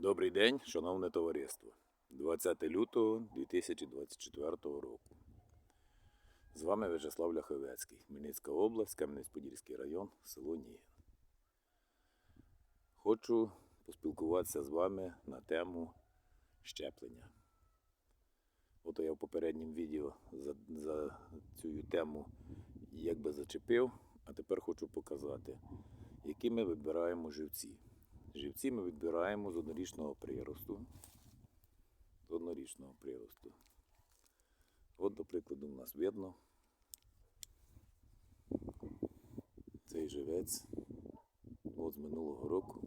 Добрий день, шановне товариство. 20 лютого 2024 року. З вами Вячеслав Ляховецький, Хмельницька область, Кам'янець-Подільський район, село Нігін. Хочу поспілкуватися з вами на тему щеплення. Ото я в попередньому відео за, за цю тему якби зачепив, а тепер хочу показати, які ми вибираємо живці. Живці ми відбираємо з однорічного приросту. З однорічного приросту. От, до прикладу, у нас видно. Цей живець от з минулого року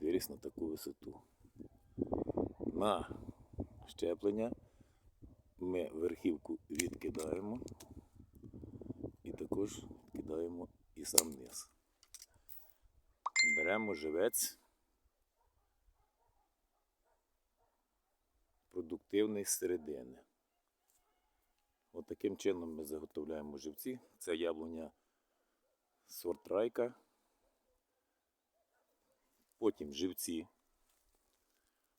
виріс на таку висоту. На щеплення ми верхівку відкидаємо і також відкидаємо і сам низ беремо живець продуктивний середини. От таким чином ми заготовляємо живці. Це яблуня сорт райка. Потім живці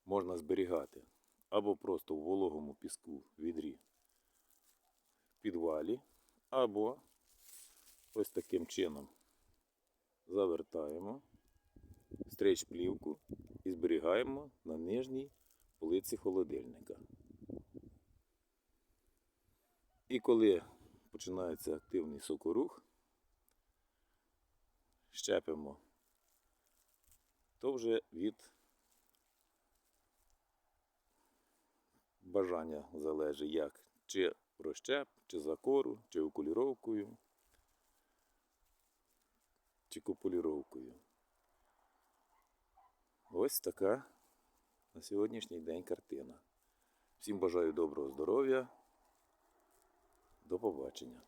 можна зберігати або просто в вологому піску в відрі в підвалі, або ось таким чином завертаємо стрейч плівку і зберігаємо на нижній полиці холодильника. І коли починається активний сокорух, щепимо, то вже від бажання залежить як чи розщеп, чи закору, чи окуліровкою, чи куполіровкою. Ось така на сьогоднішній день картина. Всім бажаю доброго здоров'я. До побачення.